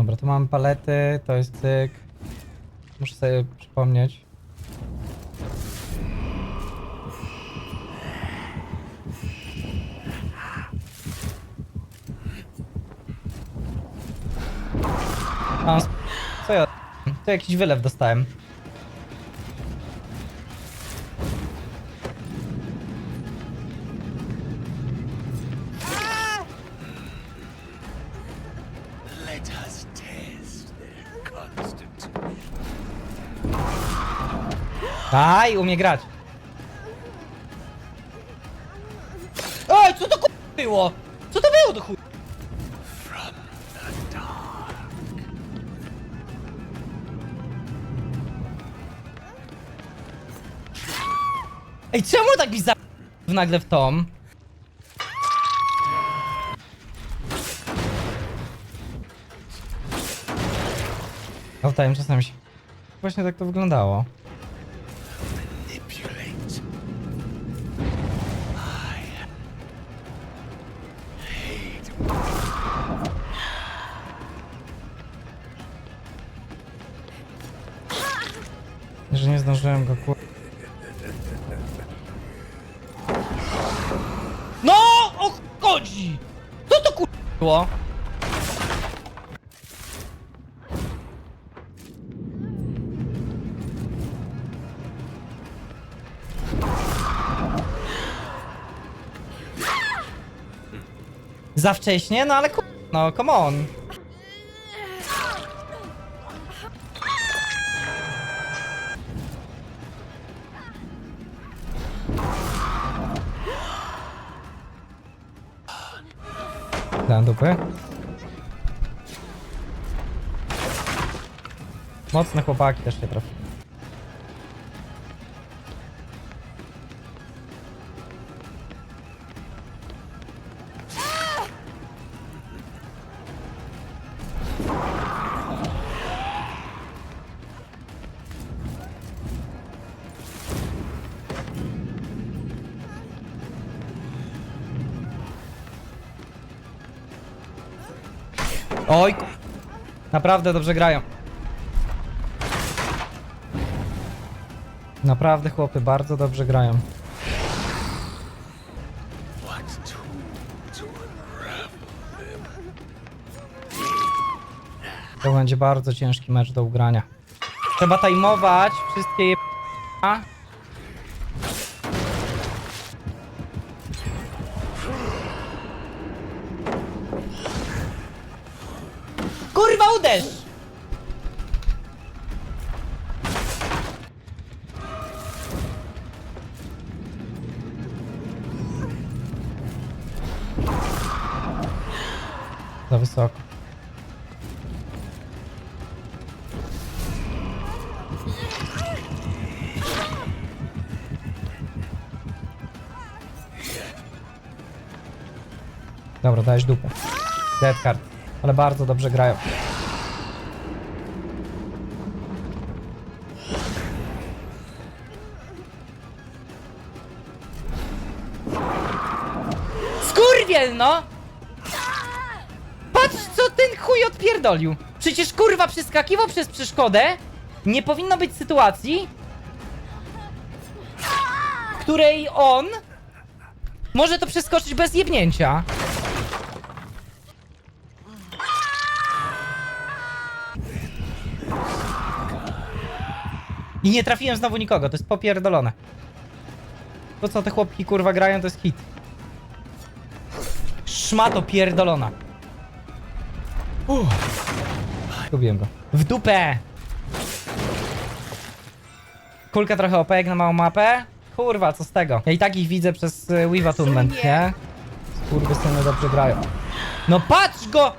Dobra, tu mamy palety, to jest cyk. Muszę sobie przypomnieć. A, co ja... Tu jakiś wylew dostałem. Aj, umie grać. Oj, co to ku... było? Co to było do chuj? Ej, czemu tak mi za... nagle w tom? Oddałem czasem się. Właśnie tak to wyglądało. Nie zdążyłem go kur... No! O ch- chodzi! Co to kur... było? Za wcześnie? No ale kur... No, come on. Dałem dupy. Mocne chłopaki też się trafi. Oj! Naprawdę dobrze grają. Naprawdę chłopy bardzo dobrze grają. To będzie bardzo ciężki mecz do ugrania. Trzeba tajmować wszystkie je... A? Uderz! Za wysoko. Dobra, dajesz dupę. Dead card. Ale bardzo dobrze grają. No! Patrz, co ten chuj odpierdolił. Przecież kurwa przeskakiwał przez przeszkodę. Nie powinno być sytuacji, w której on może to przeskoczyć bez jebnięcia. I nie trafiłem znowu nikogo, to jest popierdolone. To co te chłopki kurwa grają to jest hit. Szmato pierdolona. Uff. Lubiłem go. W dupę! Kulka trochę OP jak na małą mapę. Kurwa, co z tego? Ja i tak ich widzę przez y, Weave Attunement, nie? Skurwysyny dobrze grają. No patrz go!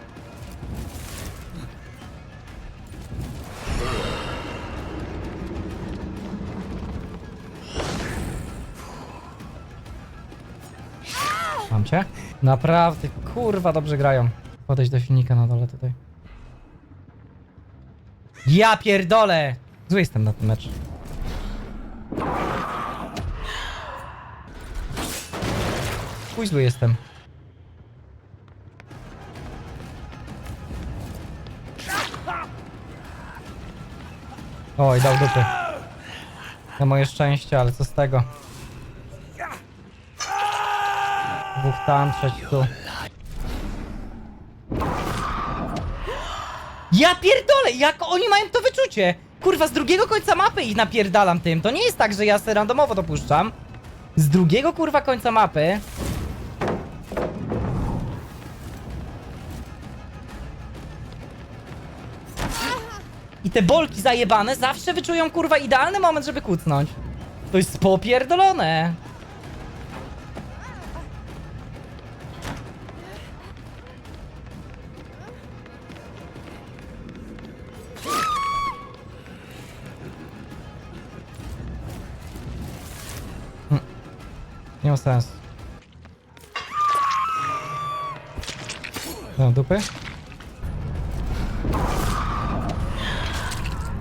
Mam cię? Naprawdę, kurwa, dobrze grają. Podejdź do silnika na dole tutaj. Ja pierdolę! Zły jestem na ten mecz. Chuj zły jestem. Oj, dał dupy. Na moje szczęście, ale co z tego? Dwóch tam, trzeci tu. Ja pierdolę, jak oni mają to wyczucie? Kurwa, z drugiego końca mapy ich napierdalam tym. To nie jest tak, że ja se randomowo dopuszczam. Z drugiego kurwa końca mapy. I te bolki zajebane zawsze wyczują kurwa idealny moment, żeby kucnąć. To jest popierdolone. miał sens. No, dupy?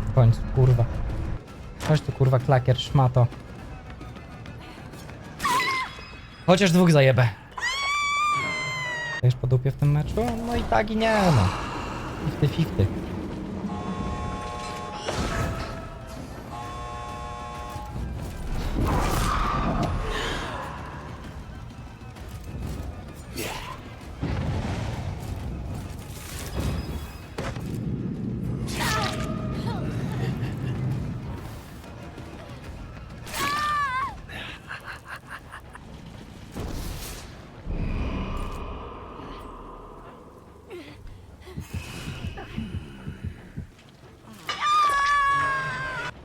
W końcu, kurwa. Chodź tu, kurwa, klakier, szmato. Chociaż dwóch zajebę. Wiesz po dupie w tym meczu? No i tak i nie no. 50-50.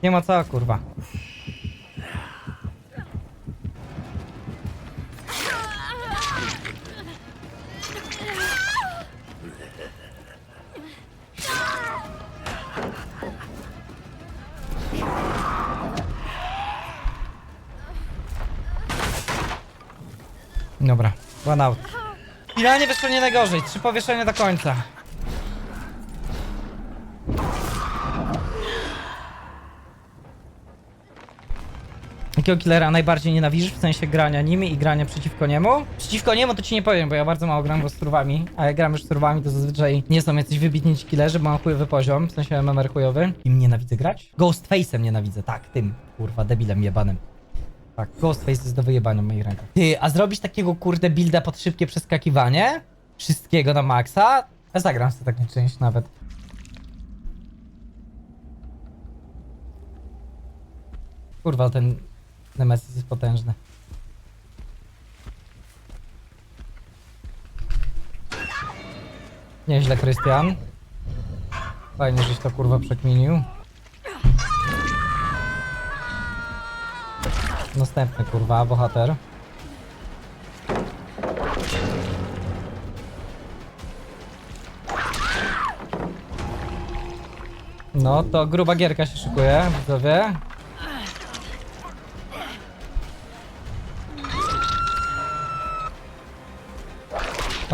Nie ma co, kurwa. Dobra, one out. Finalnie wyszło nie najgorzej. Trzy powieszenia do końca. Jakiego killera najbardziej nienawidzisz w sensie grania nimi i grania przeciwko niemu? Przeciwko niemu to ci nie powiem, bo ja bardzo mało gram z turwami, a jak gram już z turwami to zazwyczaj nie są jacyś wybitni ci killerzy, bo mam chujowy poziom, w sensie MMR chujowy. Im nienawidzę grać? Ghostface'em nienawidzę, tak, tym, kurwa, debilem jebanym. Tak, Ghostface jest do wyjebania w moich rękach. Ty, a zrobić takiego kurde builda pod szybkie przeskakiwanie? Wszystkiego na maksa? Ja zagram sobie taką część nawet. Kurwa, ten Nemesis jest potężny. Nieźle, Krystian. Fajnie, żeś to kurwa przekminił. Następny kurwa, bohater. No, to gruba gierka się szykuje, widzowie.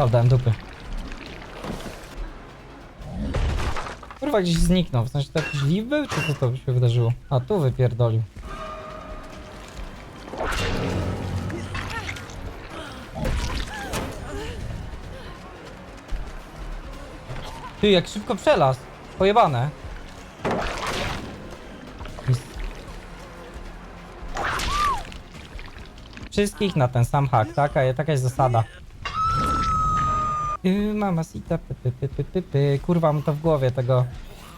O, dałem dupy. Kurwa gdzieś zniknął, w sensie to jakiś liv był, czy co to się wydarzyło? A, tu wypierdolił. Ty, jak szybko przelazł. Pojebane. Wszystkich na ten sam hak, taka, taka jest zasada. Yy, mama sita, py, py, py, py, py, py. Kurwa, mam to w głowie, tego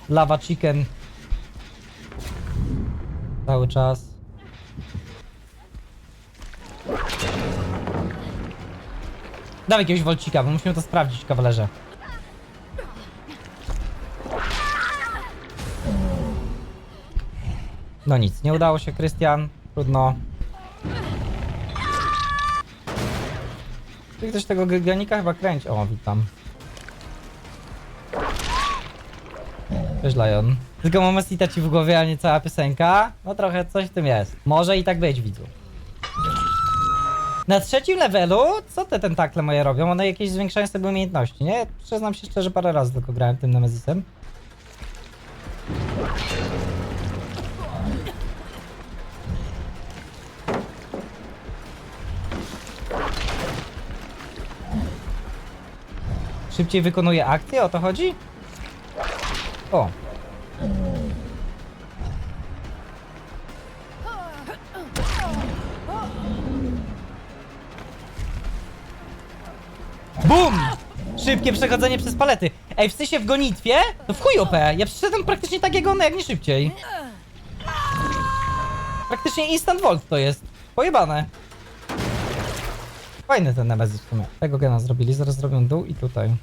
lava chicken. Cały czas. Dawaj jakiegoś wolcika, bo musimy to sprawdzić, kawalerze. No nic, nie udało się, Krystian. Trudno. Czy ktoś tego gryganika chyba kręci? O, witam. Cześć, Lion. Tylko mamacita ci w głowie, a nie cała piosenka? No trochę coś w tym jest. Może i tak być, widzu. Na trzecim levelu, co te tentakle moje robią? One jakieś zwiększają sobie umiejętności, nie? Przyznam się szczerze, parę razy tylko grałem tym Nemezisem. Szybciej wykonuje akcję, o to chodzi? O. BUM! Szybkie przechodzenie przez palety. Ej, w sensie w gonitwie? To w chuj OP. Ja przeszedłem praktycznie tak jak one, jak nie szybciej. Praktycznie instant volt to jest. Pojebane. Fajny ten Nemesis w sumie. Tego gena zrobili, zaraz zrobią dół i tutaj.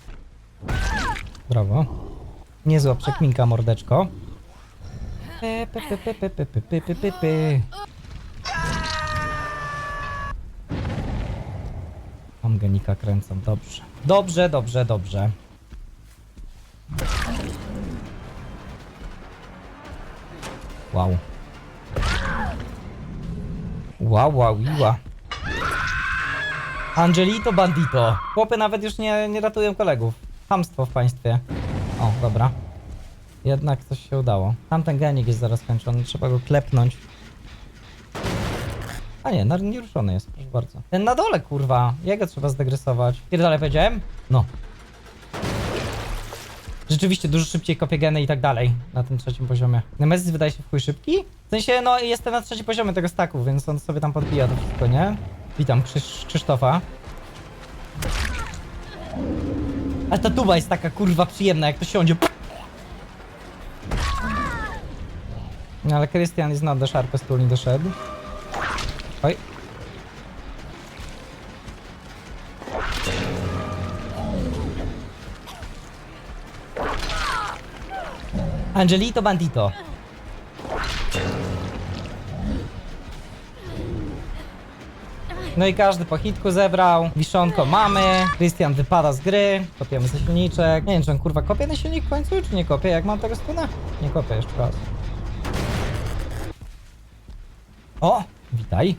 Brawo. Niezła przekminka, mordeczko. Py, py, py, py, py, py, py, py. Mam genika kręcą, dobrze. Dobrze, dobrze, dobrze. Wow. Wow, wow, iła. Angelito Bandito. Chłopy nawet już nie, nie ratują kolegów. Hamstwo w państwie. O, dobra. Jednak coś się udało. Tamten genik jest zaraz kończony, trzeba go klepnąć. A nie, nieruszony jest, proszę bardzo. Ten na dole, kurwa. Jego trzeba zdegresować. Dalej powiedziałem? No. Rzeczywiście dużo szybciej kopię geny i tak dalej na tym trzecim poziomie. Nemesis wydaje się w chuj szybki? W sensie, no jestem na trzecim poziomie tego staku, więc on sobie tam podbija to wszystko, nie? Witam Krzysz Krzysztofa. A ta tuba jest taka kurwa przyjemna, jak to siądzie. No ale Krystian jest not the sharpest tool nie doszedł. Oj. Angelito Bandito. No i każdy po hitku zebrał. Wiszonko mamy. Krystian wypada z gry. Kopiemy ze silniczek. Nie wiem, czy on kurwa kopie na silnik w końcu, czy nie kopie? Jak mam tego stuna? Nie kopię jeszcze raz. O! Witaj.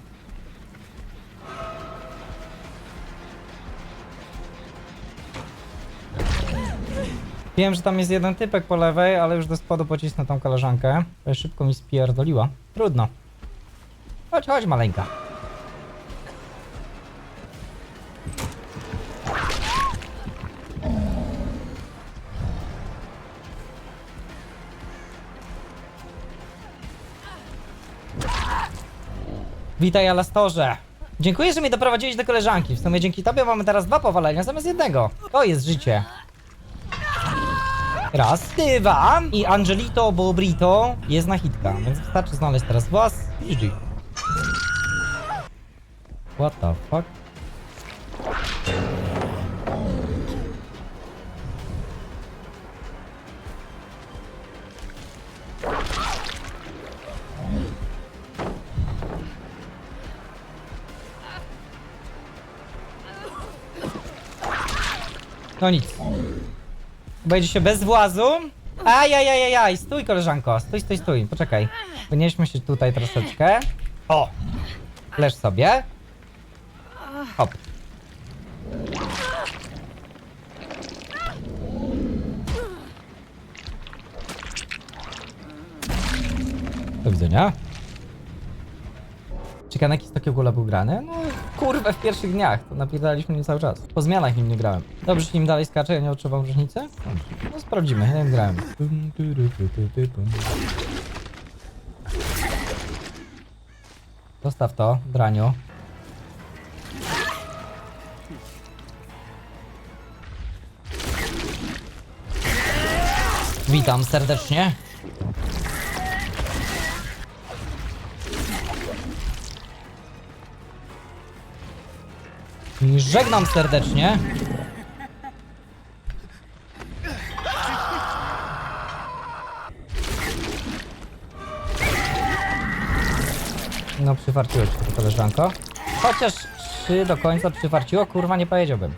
Wiem, że tam jest jeden typek po lewej, ale już do spodu pocisnę tą koleżankę. Szybko mi spierdoliła. Trudno. Chodź, chodź maleńka. Witaj, Alastorze. Dziękuję, że mnie doprowadziłeś do koleżanki. W sumie dzięki tobie mamy teraz dwa powalenia zamiast jednego. To jest życie. Raz, dwa i Angelito Bobrito jest na hitka, więc wystarczy znaleźć teraz was. GG. What the fuck? No nic. Będzie się bez włazu. Ajajajajaj, stój koleżanko, stój, stój, stój, poczekaj. Wynieśmy się tutaj troszeczkę. O! Leż sobie. Hop. Do widzenia. Ciekanek jest takie w ogóle był grany? No kurwę w pierwszych dniach, to napierdaliśmy nim cały czas. Po zmianach nim nie grałem. Dobrze, nim dalej skacze, ja nie odczuwam różnicy? No sprawdzimy, ja nim grałem. Zostaw to, draniu. Witam serdecznie. Żegnam serdecznie. No, przywarciło ci to koleżanko. Chociaż czy do końca przywarciło, kurwa, nie powiedziałbym.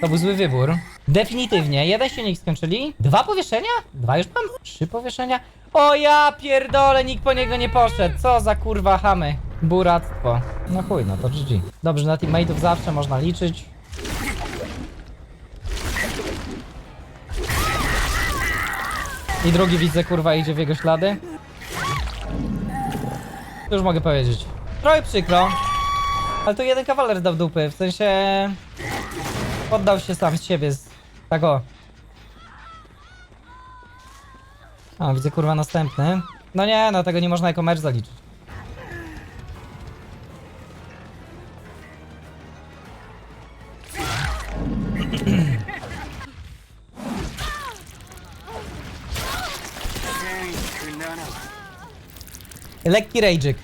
To był zły wybór. Definitywnie. Jeden silnik skończyli. Dwa powieszenia? Dwa już mam? Trzy powieszenia? O ja pierdolę, nikt po niego nie poszedł. Co za kurwa chamy. Buractwo. No chuj, no to GG. Dobrze, na teammateów zawsze można liczyć. I drugi widzę, kurwa, idzie w jego ślady. To już mogę powiedzieć. Trochę przykro. Ale tu jeden kawaler dał dupy, w sensie... Poddał się sam z siebie z... Tak o. A, widzę kurwa następny. No nie, no tego nie można jako mecz zaliczyć. Lekki rage'ik.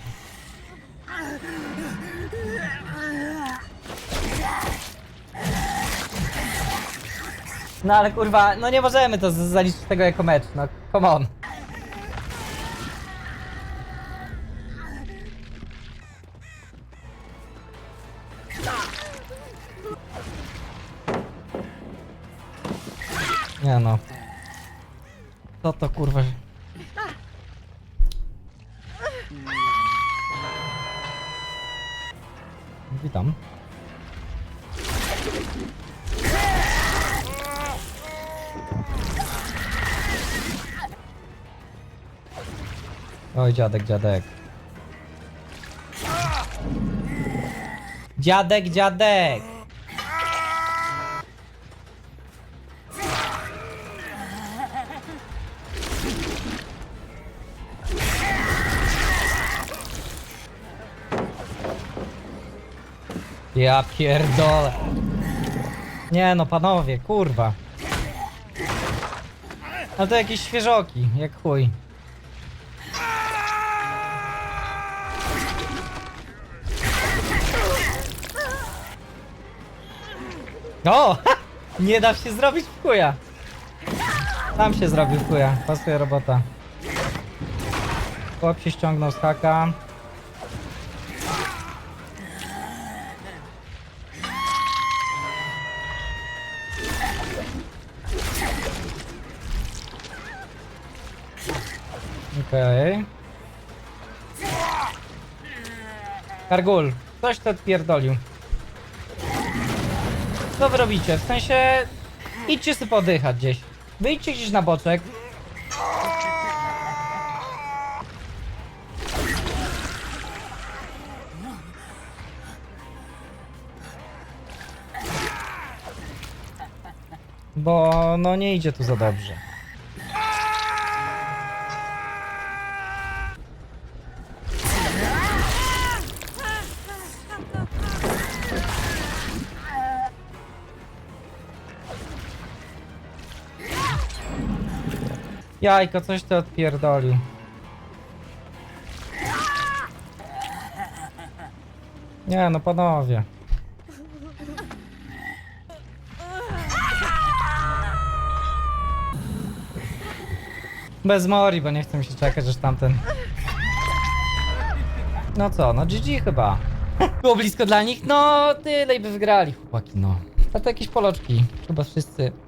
No ale kurwa, no nie możemy to z- zaliczyć tego jako mecz, no come on. Nie no. Co to kurwa? Witam. Oj, dziadek, dziadek. Dziadek, dziadek! Ja pierdolę. Nie no, panowie, kurwa. No to jakieś świeżoki, jak chuj. O! Ha! Nie da się zrobić w chuja. Tam się zrobił w chuja. Pasuje robota. Chłop się ściągnął z haka. Okej. Kargul, coś to odpierdolił. Co wy robicie? W sensie... Idźcie sobie podychać gdzieś. Wyjdźcie gdzieś na boczek. Bo no nie idzie tu za dobrze. Jajko, coś ty odpierdolił. Nie no, panowie. Bez mori, bo nie chcę mi się czekać, aż tamten... No co, no GG chyba. Było blisko dla nich? No, tyle i by wygrali chłopaki, no. A to jakieś poloczki, chyba wszyscy